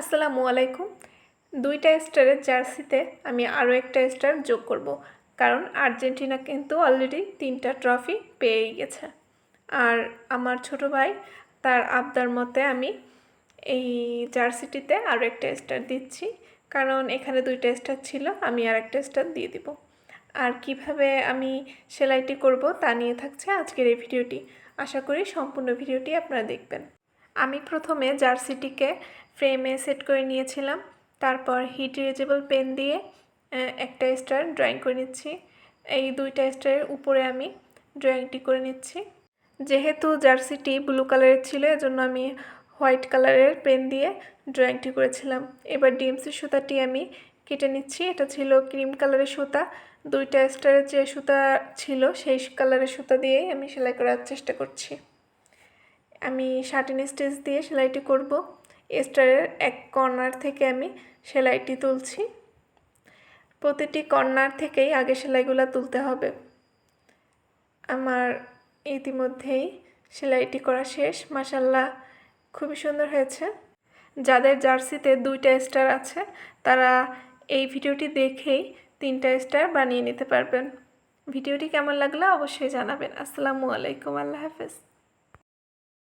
আসসালামু আলাইকুম। দুইটা স্টারের জার্সিতে আমি আরও একটা স্টার যোগ করব, কারণ আর্জেন্টিনা কিন্তু অলরেডি তিনটা ট্রফি পেয়েই গেছে। আর আমার ছোট ভাই, তার আবদার মতে আমি এই জার্সিটিতে আরও একটা স্টার দিচ্ছি, কারণ এখানে দুইটা স্টার ছিল, আমি আর একটা স্টার দিয়ে দিব। আর কীভাবে আমি সেলাইটি করব তা নিয়ে থাকছে আজকের এই ভিডিওটি। আশা করি সম্পূর্ণ ভিডিওটি আপনারা দেখবেন। আমি প্রথমে জার্সিটিকে ফ্রেমে সেট করে নিয়েছিলাম, তারপর হিট ইরেজেবল পেন দিয়ে একটা স্টার ড্রয়িং করে নিচ্ছি। এই দুইটা স্টারের উপরে আমি ড্রয়িংটি করে নিচ্ছি। যেহেতু জার্সিটি ব্লু কালারের ছিল, এজন্য আমি হোয়াইট কালারের পেন দিয়ে ড্রয়িংটি করেছিলাম। এবার ডিএমসি সুতাটি আমি কেটে নিচ্ছি। এটা ছিল ক্রিম কালারের সুতা। দুইটা স্টারের যে সুতা ছিল, সেই কালারের সুতা দিয়েই আমি সেলাই করার চেষ্টা করছি। আমি শার্টিন স্টিচ দিয়ে সেলাইটি করব। স্টারের এক কর্নার থেকে আমি সেলাইটি তুলছি। প্রতিটি কর্নার থেকেই আগে সেলাইগুলো তুলতে হবে। আমার ইতিমধ্যেই সেলাইটি করা শেষ। মাসাল্লাহ খুবই সুন্দর হয়েছে। যাদের জার্সিতে দুইটা স্টার আছে, তারা এই ভিডিওটি দেখেই তিনটা স্টার বানিয়ে নিতে পারবেন। ভিডিওটি কেমন লাগল অবশ্যই জানাবেন। আসসালামু আলাইকুম, আল্লাহ হাফেজ।